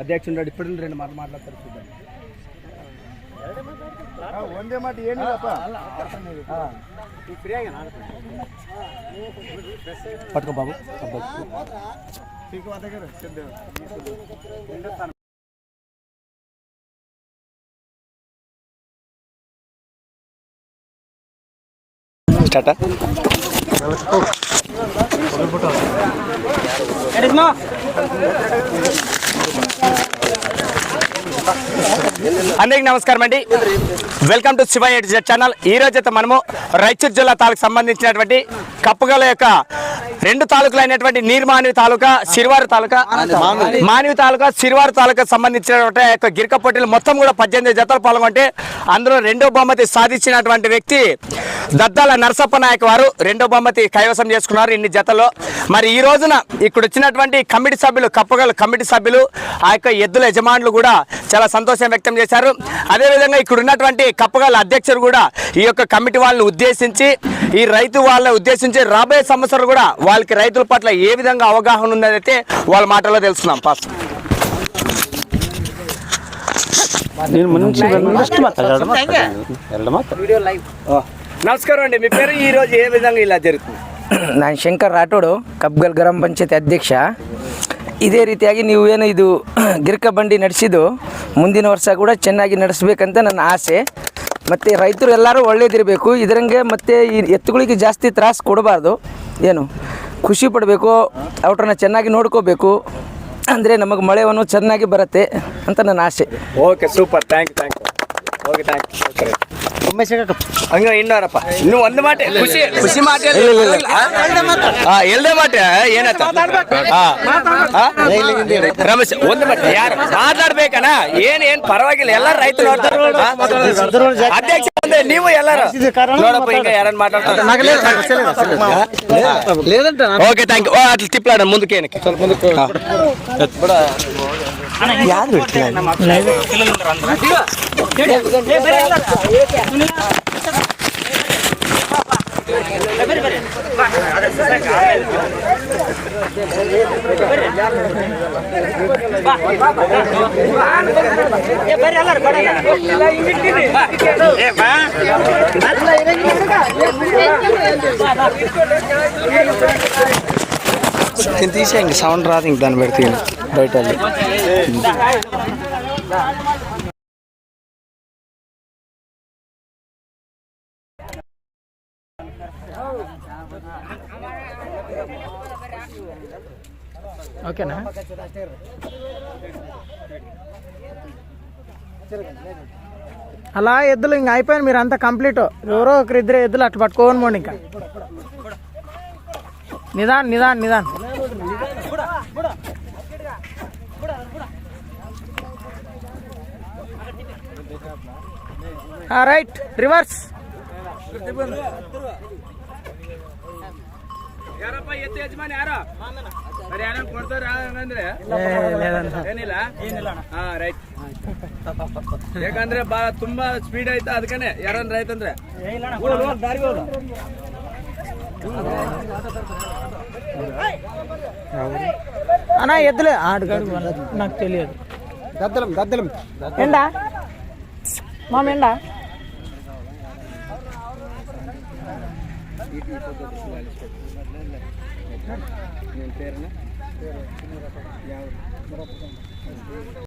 అధ్యక్షుడు ఇప్పుడు రెండు మాటలు మాట్లాడతారు చూద్దాం ಒಂದೇ ಮಾತು ಏನಿಲ್ಲಪ್ಪ పట్టుకో బాబు స్టార్ట్ అందరికి నమస్కారం అండి. వెల్కమ్ టు శివ ఎడ్జెట్ ఛానల్ ఈ రోజు అయితే మనము రాయచూర్ జిల్లా తాలకు సంబంధించినటువంటి కప్పగల యొక్క రెండు తాలూకులు అయినటువంటి నీర్మానవి తాలూకా సిరివారు తాలూకా మానవి తాలూకా సిరివారు తాలూకా సంబంధించినటువంటి యొక్క గిరిక పోటీలు మొత్తం కూడా పద్దెనిమిది జతలు పాల్గొంటే అందులో రెండో బహుమతి సాధించినటువంటి వ్యక్తి దద్దాల నరసప్ప నాయక్ వారు రెండో బహుమతి కైవసం చేసుకున్నారు ఇన్ని జతల్లో. మరి ఈ రోజున ఇక్కడ వచ్చినటువంటి కమిటీ సభ్యులు కప్పగల కమిటీ సభ్యులు ఆ యొక్క ఎద్దుల యజమానులు కూడా చాలా సంతోషం వ్యక్తం చేశారు. అదేవిధంగా ఇక్కడ ఉన్నటువంటి కప్పగల అధ్యక్షుడు కూడా ఈ యొక్క కమిటీ వాళ్ళని ఉద్దేశించి ఈ రైతు వాళ్ళని ఉద్దేశించి రాబోయే సంవత్సరాలు కూడా వాళ్ళకి రైతుల పట్ల ఏ విధంగా అవగాహన ఉందనైతే వాళ్ళ మాటల్లో తెలుసుకున్నాం పాస్ ನೀನು ಮುಂಚೆ ಬಂದಷ್ಟು ಮಾತಾಡೋಣ ಎರಡು ಮಾತು నమస్కారం అండి మీ పేరు ఈ రోజు ఏ విధంగా ఇలా జరుగుతుంది ನಾನು ಶಂಕರ್ ರಾಠೋಡು ಕಬ್ಗಲ್ ಗ್ರಾಮ ಪಂಚಾಯತ್ ಅಧ್ಯಕ್ಷ ಇದೇ ರೀತಿಯಾಗಿ ನೀವು ಏನು ಇದು ಗಿರ್ಕ ಬಂಡಿ ನಡೆಸಿದ್ದು ಮುಂದಿನ ವರ್ಷ ಕೂಡ ಚೆನ್ನಾಗಿ ನಡೆಸಬೇಕಂತ ನನ್ನ ಆಸೆ ಮತ್ತು ರೈತರು ಎಲ್ಲರೂ ಒಳ್ಳೇದಿರಬೇಕು ಇದರಂಗೆ ಮತ್ತು ಈ ಎತ್ತುಗಳಿಗೆ ಜಾಸ್ತಿ ತ್ರಾಸು ಕೊಡಬಾರ್ದು ಏನು ಖುಷಿ ಪಡಬೇಕು ಅವ್ರನ್ನ ಚೆನ್ನಾಗಿ ನೋಡ್ಕೋಬೇಕು, ಅಂದರೆ ನಮಗೆ ಮಳೆವನ್ನು ಚೆನ್ನಾಗಿ ಬರುತ್ತೆ ಅಂತ ನನ್ನ ಆಸೆ. Okay super thank you thank you okay thank you ಹಂಗ ಇನ್ನೋರಪ್ಪ. ಇನ್ನು ಒಂದು ಮುಂದಕ್ಕೆ ಖುಷಿ ಖುಷಿ ಹಾ ಎಲ್ದೆ ಮಾಟೆ ಏನತ್ತ ರಮೇಶ್ ಒಂದು ಮಾಟೆ ಯಾರು ಮಾತಾಡ್ಬೇಕಣ ಏನ್ ಏನ್ ಪರವಾಗಿಲ್ಲ. ಎಲ್ಲಾರು ರೈತರು ನೋಡ್ತಾರ. ಅಧ್ಯಕ್ಷ ನೀವು ಎಲ್ಲಾರು. ನೋಡಪ್ಪ ಈಗ ಯಾರನ್ನ ಮಾತಾಡ್ತಾರೆ. ಓಕೆ ಥ್ಯಾಂಕ್ ಯು ముందుకు తీసే ఇంక సౌండ్ రాదు ఇంక దాన్ని పెడితే బయట ఓకేనా? అలా ఎద్దులు ఇంక అయిపోయింది మీరు అంతా కంప్లీట్. ఎవరో ఒకరి ఇద్దరు ఎద్దులు అట్లా పట్టుకోని పోండి ఇంకా. నిదాన్ నిదాన్ నిదాన్. Right reverse. ಯಾರಪ್ಪ ಎತ್ತು ಯಜಮಾನ್ ಯಾರು ಸರಿ ಯಾರನ್ನ ಕೊಡ್ತಾರ ಹಂಗಂದ್ರೆ లేదంట ಏನಿಲ್ಲ ಹಾ ರೈಟ್ ಯಾಕಂದ್ರೆ ಬಾ ತುಂಬಾ ಸ್ಪೀಡ್ ಐತ ಅದಕ್ಕನೆ ಯಾರನ್ನ ರೈತ ಅಂದ್ರೆ అన్నా ఎద్దులే ఆడుగాడు నాకు తెలియదు గద్దలం గద్దలం ఎండా మామ ఎండా నేను పేరున